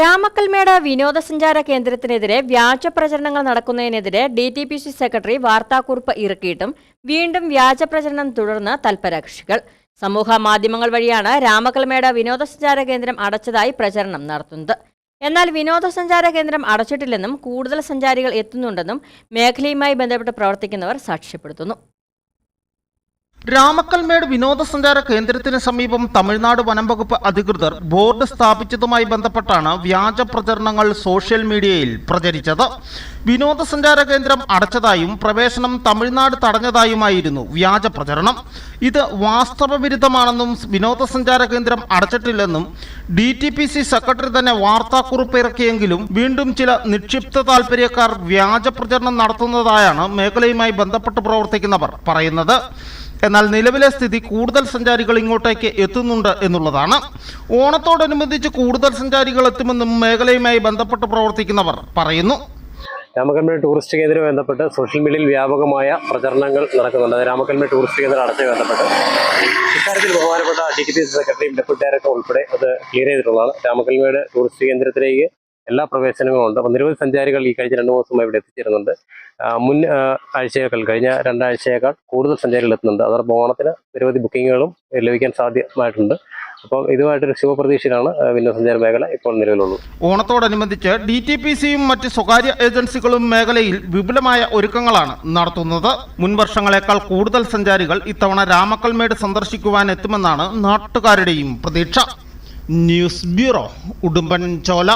രാമക്കൽമേട് വിനോദസഞ്ചാര കേന്ദ്രത്തിനെതിരെ വ്യാജ പ്രചരണങ്ങൾ നടക്കുന്നതിനെതിരെ D T P C secretary വാർത്താക്കുറിപ്പ് ഇറക്കിയിട്ടും വീണ്ടും വ്യാജ പ്രചരണം തുടർന്ന് തൽപരകക്ഷികൾ. സമൂഹ മാധ്യമങ്ങൾ വഴിയാണ് രാമക്കൽമേട് വിനോദസഞ്ചാര കേന്ദ്രം അടച്ചതായി പ്രചരണം നടത്തുന്നത്. എന്നാൽ വിനോദസഞ്ചാര കേന്ദ്രം അടച്ചിട്ടില്ലെന്നും കൂടുതൽ സഞ്ചാരികൾ എത്തുന്നുണ്ടെന്നും മേഖലയുമായി ബന്ധപ്പെട്ട് പ്രവർത്തിക്കുന്നവർ സാക്ഷ്യപ്പെടുത്തുന്നു. രാമക്കൽമേട് വിനോദസഞ്ചാര കേന്ദ്രത്തിന് സമീപം തമിഴ്നാട് വനം വകുപ്പ് അധികൃതർ ബോർഡ് സ്ഥാപിച്ചതുമായി ബന്ധപ്പെട്ടാണ് വ്യാജ പ്രചരണങ്ങൾ സോഷ്യൽ മീഡിയയിൽ പ്രചരിച്ചത്. വിനോദസഞ്ചാര കേന്ദ്രം അടച്ചതായും പ്രവേശനം തമിഴ്നാട് തടഞ്ഞതായുമായിരുന്നു വ്യാജ പ്രചരണം. ഇത് വാസ്തവവിരുദ്ധമാണെന്നും വിനോദസഞ്ചാര കേന്ദ്രം അടച്ചിട്ടില്ലെന്നും D T P C secretary തന്നെ വാർത്താക്കുറിപ്പ് ഇറക്കിയെങ്കിലും വീണ്ടും ചില നിക്ഷിപ്ത താൽപര്യക്കാർ വ്യാജ പ്രചരണം നടത്തുന്നതായാണ് മേഖലയുമായി ബന്ധപ്പെട്ട് പ്രവർത്തിക്കുന്നവർ പറയുന്നത്. എന്നാൽ നിലവിലെ സ്ഥിതി കൂടുതൽ സഞ്ചാരികൾ ഇങ്ങോട്ടേക്ക് എത്തുന്നുണ്ട് എന്നുള്ളതാണ്. ഓണത്തോടനുബന്ധിച്ച് കൂടുതൽ സഞ്ചാരികൾ എത്തുമെന്നും മേഖലയുമായി ബന്ധപ്പെട്ട് പ്രവർത്തിക്കുന്നവർ പറയുന്നു. രാമക്കൽമേട് ടൂറിസ്റ്റ് കേന്ദ്രവുമായി ബന്ധപ്പെട്ട് സോഷ്യൽ മീഡിയയിൽ വ്യാപകമായ പ്രചരണങ്ങൾ നടക്കുന്നുണ്ട്. രാമക്കൽമേട് ടൂറിസ്റ്റ് കേന്ദ്രം അടച്ചു ബന്ധപ്പെട്ട് ഇക്കാര്യത്തിൽ ബഹുമാനപ്പെട്ട ഡി ടി പി സെക്രട്ടറിയും ഡെപ്യൂട്ടി ഡയറക്ടർ ഉൾപ്പെടെ അത് ക്ലിയർ ചെയ്തിട്ടുള്ളതാണ്. രാമക്കൽമേട് ടൂറിസ്റ്റ് കേന്ദ്രത്തിലേക്ക് എല്ലാ പ്രവേശനങ്ങളും ഉണ്ട്. അപ്പോൾ നിരവധി സഞ്ചാരികൾ ഈ കഴിഞ്ഞ രണ്ട് ദിവസമായി ഇവിടെ എത്തിച്ചേരുന്നുണ്ട്. മുൻ ആഴ്ചയേക്കാൾ കഴിഞ്ഞ രണ്ടാഴ്ചയേക്കാൾ കൂടുതൽ സഞ്ചാരികൾ എത്തുന്നുണ്ട്. അതോടൊപ്പം ഓണത്തിന് നിരവധി ബുക്കിങ്ങുകളും ലഭിക്കാൻ സാധ്യമായിട്ടുണ്ട്. അപ്പോൾ ഇതുമായിട്ടൊരു ശുഭപ്രതീക്ഷയിലാണ് വിനോദസഞ്ചാര മേഖല ഇപ്പോൾ നിലവിലുള്ളത്. ഓണത്തോടനുബന്ധിച്ച് ഡി ടി പി സിയും മറ്റ് സ്വകാര്യ ഏജൻസികളും മേഖലയിൽ വിപുലമായ ഒരുക്കങ്ങളാണ് നടത്തുന്നത്. മുൻവർഷങ്ങളെക്കാൾ കൂടുതൽ സഞ്ചാരികൾ ഇത്തവണ രാമക്കൽമേട് സന്ദർശിക്കുവാൻ എത്തുമെന്നാണ് നാട്ടുകാരുടെയും പ്രതീക്ഷ. ന്യൂസ് ബ്യൂറോ ഉടുമ്പൻ ചോല